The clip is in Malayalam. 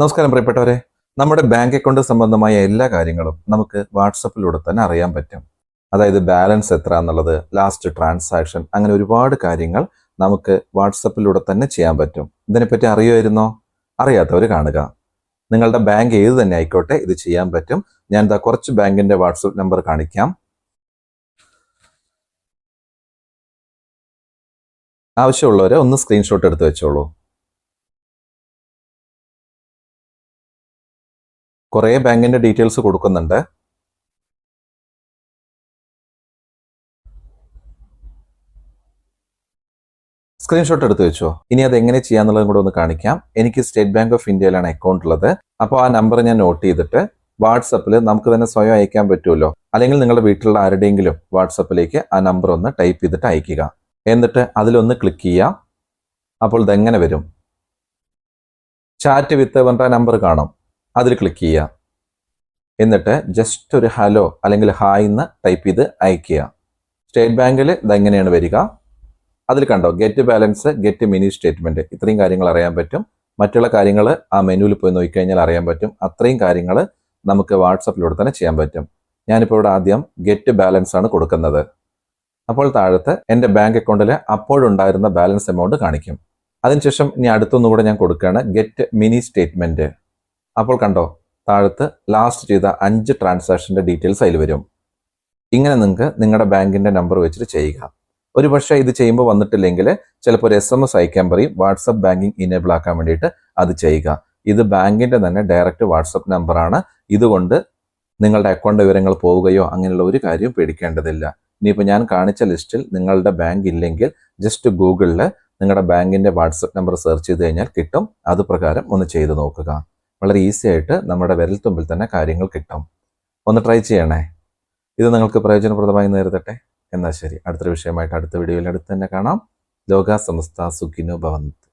നമസ്കാരം പ്രിയപ്പെട്ടവരെ. നമ്മുടെ ബാങ്ക് അക്കൗണ്ട് സംബന്ധമായ എല്ലാ കാര്യങ്ങളും നമുക്ക് വാട്സപ്പിലൂടെ തന്നെ അറിയാൻ പറ്റും. അതായത് ബാലൻസ് എത്ര എന്നുള്ളത് ലാസ്റ്റ് ട്രാൻസാക്ഷൻ അങ്ങനെ ഒരുപാട് കാര്യങ്ങൾ നമുക്ക് വാട്സപ്പിലൂടെ തന്നെ ചെയ്യാൻ പറ്റും. ഇതിനെപ്പറ്റി അറിയുമായിരുന്നോ? അറിയാത്തവർ കാണുക. നിങ്ങളുടെ ബാങ്ക് ഏത് തന്നെ ആയിക്കോട്ടെ ഇത് ചെയ്യാൻ പറ്റും. ഞാൻ ഇതാ കുറച്ച് ബാങ്കിന്റെ വാട്സപ്പ് നമ്പർ കാണിക്കാം. ആവശ്യമുള്ളവരെ ഒന്ന് സ്ക്രീൻഷോട്ട് എടുത്ത് വെച്ചോളൂ. കുറേ ബാങ്കിന്റെ ഡീറ്റെയിൽസ് കൊടുക്കുന്നുണ്ട്. സ്ക്രീൻഷോട്ട് എടുത്ത് വെച്ചോ. ഇനി അത് എങ്ങനെ ചെയ്യാന്നുള്ളതും കൂടെ ഒന്ന് കാണിക്കാം. എനിക്ക് സ്റ്റേറ്റ് ബാങ്ക് ഓഫ് ഇന്ത്യയിലാണ് അക്കൗണ്ട് ഉള്ളത്. അപ്പോൾ ആ നമ്പർ ഞാൻ നോട്ട് ചെയ്തിട്ട് വാട്സപ്പിൽ നമുക്ക് തന്നെ സ്വയം അയക്കാൻ പറ്റുമല്ലോ. അല്ലെങ്കിൽ നിങ്ങളുടെ വീട്ടിലുള്ള ആരുടെയെങ്കിലും വാട്സപ്പിലേക്ക് ആ നമ്പർ ഒന്ന് ടൈപ്പ് ചെയ്തിട്ട് അയക്കുക. എന്നിട്ട് അതിലൊന്ന് ക്ലിക്ക് ചെയ്യുക. അപ്പോൾ ഇതെങ്ങനെ വരും? ചാറ്റ് വിത്ത് പറഞ്ഞ നമ്പർ കാണും. അതിൽ ക്ലിക്ക് ചെയ്യുക. എന്നിട്ട് ജസ്റ്റ് ഒരു ഹലോ അല്ലെങ്കിൽ ഹായ് എന്ന് ടൈപ്പ് ചെയ്ത് അയക്കുക സ്റ്റേറ്റ് ബാങ്കിൽ ഇതെങ്ങനെയാണ് വരിക? അതിൽ കണ്ടോ get balance get mini statement ഇത്രയും കാര്യങ്ങൾ അറിയാൻ പറ്റും. മറ്റുള്ള കാര്യങ്ങൾ ആ മെനുവിൽ പോയി നോക്കിക്കഴിഞ്ഞാൽ അറിയാൻ പറ്റും. അത്രയും കാര്യങ്ങൾ നമുക്ക് വാട്സപ്പിലൂടെ തന്നെ ചെയ്യാൻ പറ്റും. ഞാനിപ്പോൾ ഇവിടെ ആദ്യം ഗെറ്റ് ബാലൻസ് ആണ് കൊടുക്കുന്നത്. അപ്പോൾ താഴത്ത് എന്റെ ബാങ്ക് അക്കൗണ്ടിൽ അപ്പോഴുണ്ടായിരുന്ന ബാലൻസ് എമൗണ്ട് കാണിക്കും. അതിനുശേഷം ഇനി അടുത്തൊന്നുകൂടെ ഞാൻ കൊടുക്കുകയാണ്. ഗെറ്റ് മിനി സ്റ്റേറ്റ്മെന്റ് അപ്പോൾ കണ്ടോ താഴത്ത് ലാസ്റ്റ് ചെയ്ത അഞ്ച് ട്രാൻസാക്ഷന്റെ ഡീറ്റെയിൽസ് അതിൽ വരും. ഇങ്ങനെ നിങ്ങൾക്ക് നിങ്ങളുടെ ബാങ്കിന്റെ നമ്പർ വെച്ചിട്ട് ചെയ്യുക. ഒരു പക്ഷേ ഇത് ചെയ്യുമ്പോൾ വന്നിട്ടില്ലെങ്കിൽ ചിലപ്പോൾ ഒരു എസ് എം എസ് അയക്കാൻ പറയും വാട്സപ്പ് ബാങ്കിങ് ഇനേബിൾ ആക്കാൻ വേണ്ടിയിട്ട് അത് ചെയ്യുക. ഇത് ബാങ്കിന്റെ തന്നെ ഡയറക്റ്റ് വാട്സപ്പ് നമ്പറാണ് ഇതുകൊണ്ട് നിങ്ങളുടെ അക്കൗണ്ട് വിവരങ്ങൾ പോവുകയോ അങ്ങനെയുള്ള ഒരു കാര്യവും പേടിക്കേണ്ടതില്ല. ഇനിയിപ്പോൾ ഞാൻ കാണിച്ച ലിസ്റ്റിൽ നിങ്ങളുടെ ബാങ്ക് ഇല്ലെങ്കിൽ ജസ്റ്റ് ഗൂഗിളിൽ നിങ്ങളുടെ ബാങ്കിന്റെ വാട്സപ്പ് നമ്പർ സെർച്ച് ചെയ്ത് കഴിഞ്ഞാൽ കിട്ടും. അത് പ്രകാരം ഒന്ന് ചെയ്ത് നോക്കുക. വളരെ ഈസി ആയിട്ട് നമ്മുടെ വിരൽത്തുമ്പിൽ തന്നെ കാര്യങ്ങൾ കിട്ടും. ഒന്ന് ട്രൈ ചെയ്യണേ. ഇത് നിങ്ങൾക്ക് പ്രയോജനപ്രദമായി നേരിടട്ടെ. എന്നാൽ ശരി. അടുത്തൊരു വിഷയമായിട്ട് അടുത്ത വീഡിയോയിൽ അടുത്ത് തന്നെ കാണാം. ലോക സമസ്ത സുഖിനോ ഭവന്ത്.